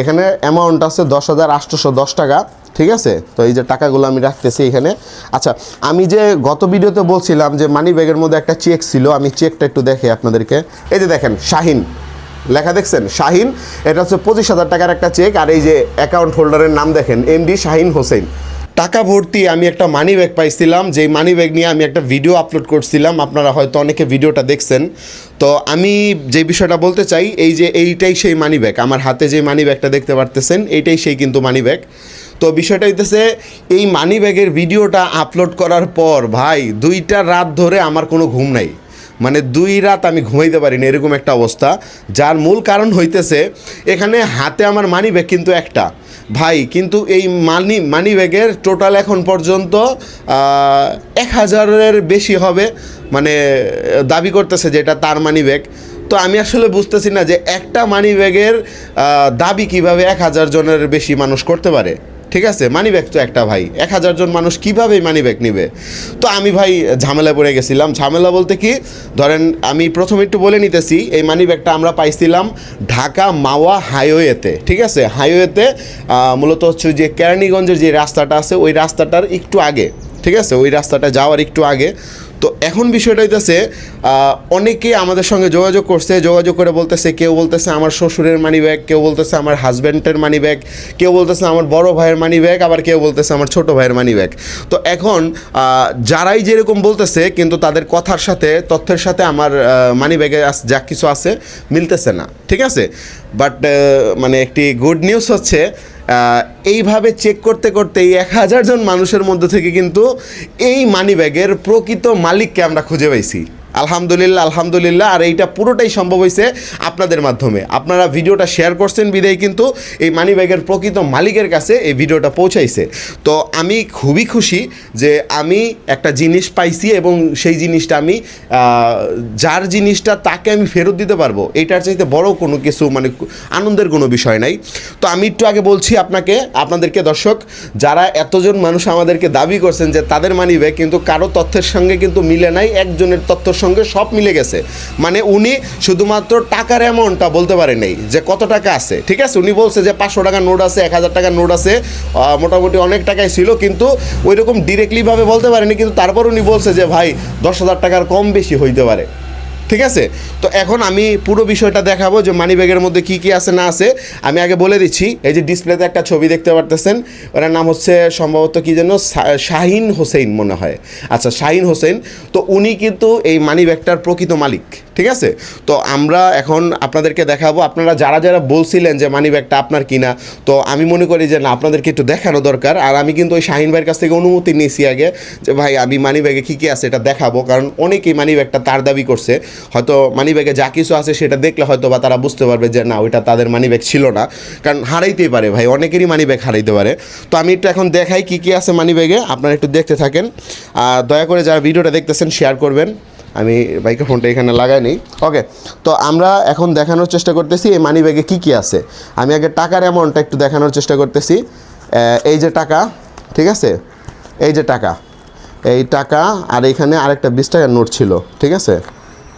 এখানে অ্যামাউন্ট আছে দশ হাজার আটশোশো দশ টাকা, ঠিক আছে? তো এই যে টাকাগুলো আমি রাখতেছি এখানে। আচ্ছা আমি যে গত ভিডিওতে বলছিলাম যে মানি ব্যাগের মধ্যে একটা চেক ছিল, আমি চেকটা একটু দেখে আপনাদেরকে। এই যে দেখেন, শাহিন। লেখা দেখছেন? শাহিন, এটা হচ্ছে পঁচিশ হাজার টাকার একটা চেক আর এই যে অ্যাকাউন্ট হোল্ডারের নাম দেখেন এমডি শাহিন হোসেন। টাকা ভর্তি আমি একটা মানি ব্যাগ পাইছিলাম, যেই মানি ব্যাগ নিয়ে আমি একটা ভিডিও আপলোড করছিলাম। আপনারা হয়তো অনেকে ভিডিওটা দেখছেন। তো আমি যে বিষয়টা বলতে চাই, এই যে এইটাই সেই মানি ব্যাগ আমার হাতে যে মানি ব্যাগটা দেখতে পারতেছেন এইটাই সেই কিন্তু মানি ব্যাগ তো বিষয়টা হইতেছে, এই মানি ব্যাগের ভিডিওটা আপলোড করার পর, ভাই, দুইটা রাত ধরে আমার কোনো ঘুম নাই। মানে দুই রাত আমি ঘুমাইতে পারিনি, এরকম একটা অবস্থা। যার মূল কারণ হইতেছে, এখানে হাতে আমার মানি ব্যাগ কিন্তু একটা। ভাই, কিন্তু এই মানি মানি ব্যাগের টোটাল এখন পর্যন্ত এক হাজারের বেশি হবে মানে দাবি করতেছে যেটা তার মানি ব্যাগ তো আমি আসলে বুঝতেছি না যে একটা মানি ব্যাগের দাবি কীভাবে এক হাজার জনের বেশি মানুষ করতে পারে। ঠিক আছে মানি ব্যাগ তো একটা ভাই। এক হাজার জন মানুষ কীভাবে মানি ব্যাগ নিবে? তো আমি ভাই ঝামেলা পড়ে গেছিলাম। ঝামেলা বলতে কি, ধরেন আমি প্রথমে একটু বলে নিতেছি, এই মানি ব্যাগটা আমরা পাইছিলাম ঢাকা মাওয়া হাইওয়েতে, ঠিক আছে? হাইওয়েতে মূলত হচ্ছে যে কেরানীগঞ্জের যে রাস্তাটা আছে, ওই রাস্তাটার একটু আগে, ঠিক আছে? ওই রাস্তাটা যাওয়ার একটু আগে। তো এখন বিষয়টা হইতেছে অনেকে আমাদের সঙ্গে যোগাযোগ করছে, যোগাযোগ করে বলতেছে, কেউ বলতেছে আমার শ্বশুরের মানি ব্যাগ কেউ বলতেছে আমার হাজব্যান্ডের মানি ব্যাগ কেউ বলতেছে আমার বড় ভাইয়ের মানি ব্যাগ আবার কেউ বলতেছে আমার ছোট ভাইয়ের মানি ব্যাগ তো এখন যারাই যেরকম বলতেছে, কিন্তু তাদের কথার সাথে, তথ্যের সাথে আমার মানি ব্যাগে যা কিছু আছে মিলতেছে না। ঠিক আছে? বাট মানে একটি গুড নিউজ হচ্ছে এইভাবে চেক করতে করতে এই এক হাজার জন মানুষের মধ্যে থেকে কিন্তু এই মানি ব্যাগের প্রকৃত মালিককে আমরা খুঁজে পাইছি। আলহামদুলিল্লাহ আলহামদুলিল্লাহ। আর এইটা পুরোটাই সম্ভব হয়েছে আপনাদের মাধ্যমে। আপনারা ভিডিওটা শেয়ার করছেন বিদায় কিন্তু এই মানি ব্যাগের প্রকৃত মালিকের কাছে এই ভিডিওটা পৌঁছাইছে। তো আমি খুবই খুশি যে আমি একটা জিনিস পাইছি এবং সেই জিনিসটা আমি যার জিনিসটা তাকে আমি ফেরত দিতে পারব, এটার চাইতে বড় কোনো কিছু মানে আনন্দের কোনো বিষয় নাই। তো আমি একটু আগে বলছি আপনাকে, আপনাদেরকে দর্শক, যারা এতজন মানুষ আমাদেরকে দাবি করছেন যে তাদের মানি ব্যাগ কিন্তু কারও তথ্যের সঙ্গে কিন্তু মিলে নাই, একজনের তথ্যের সঙ্গে সব মিলে গেছে। মানে উনি শুধুমাত্র টাকার অ্যামাউন্টটা বলতে পারে নাই, যে কত টাকা আছে, ঠিক আছে? উনি বলছে যে পাঁচশো টাকার নোট আছে, এক হাজার টাকার নোট আছে মোটামুটি অনেক টাকাই ছিল, কিন্তু ওই রকম ডিরেক্টলিভাবে বলতে পারেনি, কিন্তু তারপর উনি বলছে যে, ভাই, দশ হাজার টাকার কম বেশি হইতে পারে। ঠিক আছে? তো এখন আমি পুরো বিষয়টা দেখাবো যে মানি ব্যাগের মধ্যে কি কি আছে, না আছে। আমি আগে বলে দিচ্ছি, এই যে ডিসপ্লেতে একটা ছবি দেখতে পারতেছেন, ওনার নাম হচ্ছে সম্ভবত কি যেন শাহিন হোসেন মনে হয়। আচ্ছা শাহিন হোসেন। তো উনি কিন্তু এই মানি ব্যাগটার প্রকৃত মালিক, ঠিক আছে? তো আমরা এখন আপনাদেরকে দেখাবো, আপনারা যারা যারা বলছিলেন যে মানি ব্যাগটা আপনার কিনা, তো আমি মনে করি যে না, আপনাদেরকে একটু দেখানো দরকার। আর আমি কিন্তু ওই শাহিন ভাইয়ের কাছ থেকে অনুমতি নিয়েছি আগে, যে ভাই, আমি মানি ব্যাগে কী কী আছে এটা দেখাবো, কারণ অনেকেই মানি ব্যাগটা তার দাবি করছে। হয়তো মানি ব্যাগে যা কিছু আছে সেটা দেখলে হয়তো বা তারা বুঝতে পারবে যে না, ওইটা তাদের মানি ব্যাগ ছিল না। কারণ হারাইতেই পারে ভাই, অনেকেরই মানি ব্যাগ হারাইতে পারে। তো আমি একটু এখন দেখাই কী কী আছে মানি ব্যাগে আপনারা একটু দেখতে থাকেন। আর দয়া করে যারা ভিডিওটা দেখতেছেন শেয়ার করবেন। আমি বাইকের ফোনটা এখানে লাগাই নিই। ওকে তো আমরা এখন দেখানোর চেষ্টা করতেছি এই মানি ব্যাগে কী কী আছে। আমি আগে টাকার অ্যামাউন্টটা একটু দেখানোর চেষ্টা করতেছি। এই যে টাকা, ঠিক আছে? এই যে টাকা, এই টাকা, আর এখানে আরেকটা বিশ টাকার নোট ছিল, ঠিক আছে?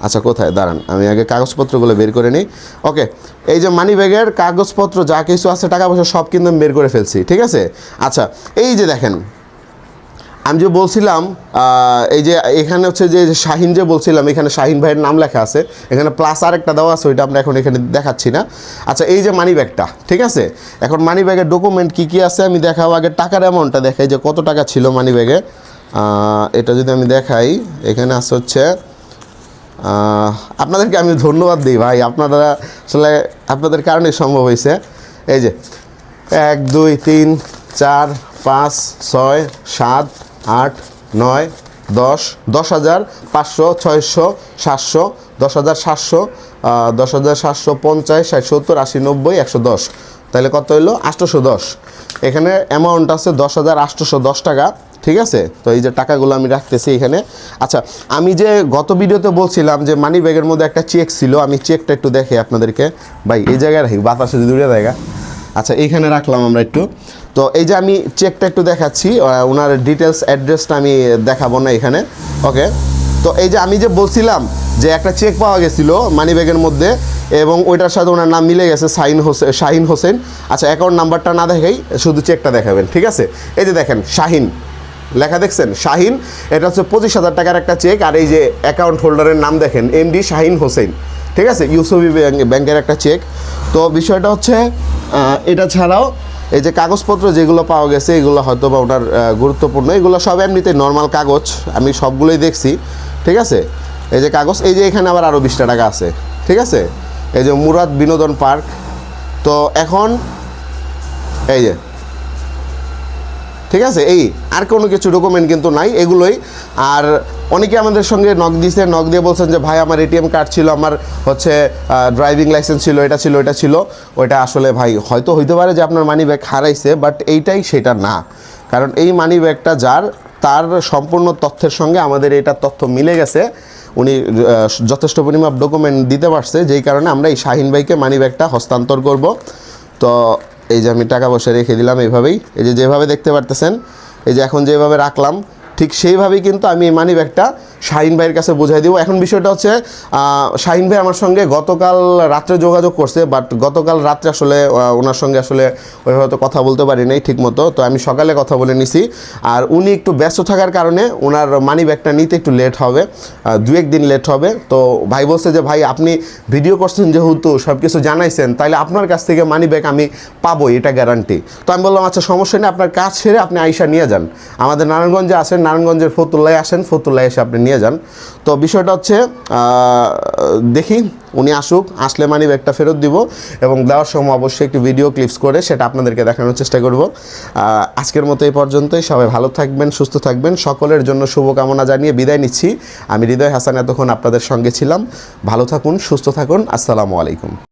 আচ্ছা কোথায়? দাঁড়ান, আমি আগে কাগজপত্রগুলো বের করে নিই। ওকে, এই যে মানি ব্যাগের কাগজপত্র, যা কিছু আছে টাকা পয়সা সব কিন্তু আমি বের করে ফেলছি, ঠিক আছে? আচ্ছা এই যে দেখেন, আমি যে বলছিলাম এই যে এখানে হচ্ছে যে শাহিন যে বলছিলাম, এখানে শাহিন ভাইয়ের নাম লেখা আছে, এখানে প্লাস আর একটা দেওয়া আছে, ওইটা আমরা এখন এখানে দেখাচ্ছি না। আচ্ছা এই যে মানি ব্যাগটা ঠিক আছে? এখন মানি ব্যাগের ডকুমেন্ট কী কী আছে, আমি দেখাবো আগে, টাকার অ্যামাউন্টটা দেখাই, যে কত টাকা ছিল মানি ব্যাগে এটা যদি আমি দেখাই, এখানে আছে হচ্ছে আপনাদেরকে আমি ধন্যবাদ দিই ভাই। আপনারা আসলে আপনাদের কারণে সম্ভব হয়েছে। এই যে, এক, দুই, তিন, চার, পাঁচ, ছয়, সাত, আট, নয়, দশ দশ হাজার পাঁচশো, ছয়শো, সাতশো, দশ হাজার সাতশো দশ হাজার সাতশো পঞ্চাশ, ষাট, সত্তর, আশি, নব্বই, একশো দশ। তাহলে কত হইল? আটশোশো দশ। এখানে অ্যামাউন্ট আছে দশ হাজার আটশোশো দশ টাকা। ঠিক আছে? তো এই যে টাকাগুলো আমি রাখতেছি এখানে। আচ্ছা আমি যে গত ভিডিওতে বলছিলাম যে মানি ব্যাগের মধ্যে একটা চেক ছিল, আমি চেকটা একটু দেখে আপনাদেরকে। ভাই, এই জায়গায় রাখি, বাতাসে দূরে জায়গা আচ্ছা এইখানে রাখলাম আমরা একটু। তো এই যে আমি চেকটা একটু দেখাচ্ছি ওনার ডিটেলস অ্যাড্রেসটা আমি দেখাবো না এখানে। ওকে তো এই যে আমি যে বলছিলাম যে একটা চেক পাওয়া গেছিল মানি ব্যাগের মধ্যে, এবং ওইটার সাথে ওনার নাম মিলে গেছে সাইন হোসেন শাহিন হোসেন। আচ্ছা অ্যাকাউন্ট নাম্বারটা না দেখেই, শুধু চেকটা দেখাবেন, ঠিক আছে? এই যে দেখেন, শাহিন। লেখা দেখছেন? শাহিন এটা হচ্ছে পঁচিশ হাজার টাকার একটা চেক আর এই যে অ্যাকাউন্ট হোল্ডারের নাম দেখেন এমডি শাহিন হোসেন। ঠিক আছে? ইউসবি ব্যাংক- ব্যাংকের একটা চেক তো বিষয়টা হচ্ছে এটা ছাড়াও এই যে কাগজপত্র যেগুলো পাওয়া গেছে এগুলো হয়তো বা আহ, গুরুত্বপূর্ণ। এগুলো সব এমনিতে নর্মাল কাগজ আমি সবগুলোই দেখছি। ঠিক আছে? এই যে কাগজ এই যে এখানে আবার আরও বিশটা টাকা আছে। ঠিক আছে? এই যে মুরাদ বিনোদন পার্ক। তো এখন এই যে ঠিক আছে? এই, আর কোনো কিছু ডকুমেন্ট কিন্তু নাই এগুলোই। আর অনেকে আমাদের সঙ্গে নক দিয়েছে নক দিয়ে বলছেন যে, ভাই, আমার এটিএম কার্ড ছিল, আমার হচ্ছে ড্রাইভিং লাইসেন্স ছিল, এটা ছিল এটা ছিল। ওইটা আসলে ভাই, হয়তো হইতে পারে যে আপনার মানি ব্যাগ হারাইছে বাট এইটাই সেটা না। কারণ এই মানি ব্যাগটা যার, তার সম্পূর্ণ তথ্যের সঙ্গে আমাদের এটা তথ্য মিলে গেছে। উনি যথেষ্ট পরিমাণ ডকুমেন্ট দিতে পারছে, যেই কারণে আমরা এই শাহিন ভাইকে মানি ব্যাগটা হস্তান্তর করব। তো এই যে আমি টাকা পয়সা রেখে দিলাম এইভাবেই এই যে যেভাবে দেখতে পারতেছেন, এই যে এখন যেভাবে রাখলাম, ঠিক সেইভাবেই কিন্তু আমি এই মানি ব্যাগটা শাহিন ভাইয়ের কাছে বোঝাই দিব। এখন বিষয়টা হচ্ছে শাহিন ভাই আমার সঙ্গে গতকাল রাত্রে যোগাযোগ করছে বাট গতকাল রাত্রে আসলে ওনার সঙ্গে আসলে ওইভাবে তো কথা বলতে পারি নাই ঠিক মতো তো আমি সকালে কথা বলে নিছি। আর উনি একটু ব্যস্ত থাকার কারণে ওনার মানি ব্যাগটা নিতে একটু লেট হবে দু এক দিন লেট হবে। তো ভাই বলছে যে, ভাই, আপনি ভিডিও করছেন যেহেতু সব কিছু জানাইছেন তাহলে আপনার কাছ থেকে মানি ব্যাগ আমি পাবোই, এটা গ্যারান্টি তো আমি বললাম আচ্ছা সমস্যা নেই, আপনার কাজ ছেড়ে আপনি আইসা নিয়ে যান। আমাদের নারায়ণগঞ্জে আসেন নারায়ণগঞ্জের ফতুল্লায় আসেন, ফতুল্লায় এসে আপনি নিয়ে যান। তো বিষয়টা হচ্ছে দেখি, উনি আসুক, আসলে মানি ব্যাগটা ফেরত দিব এবং দেওয়ার সময় অবশ্যই একটি ভিডিও ক্লিপস করে সেটা আপনাদেরকে দেখানোর চেষ্টা করব। আজকের মতো এই পর্যন্তই, সবাই ভালো থাকবেন, সুস্থ থাকবেন, সকলের জন্য শুভকামনা জানিয়ে বিদায় নিচ্ছি। আমি হৃদয় হাসান এতক্ষণ আপনাদের সঙ্গে ছিলাম। ভালো থাকুন, সুস্থ থাকুন, আসসালামু আলাইকুম।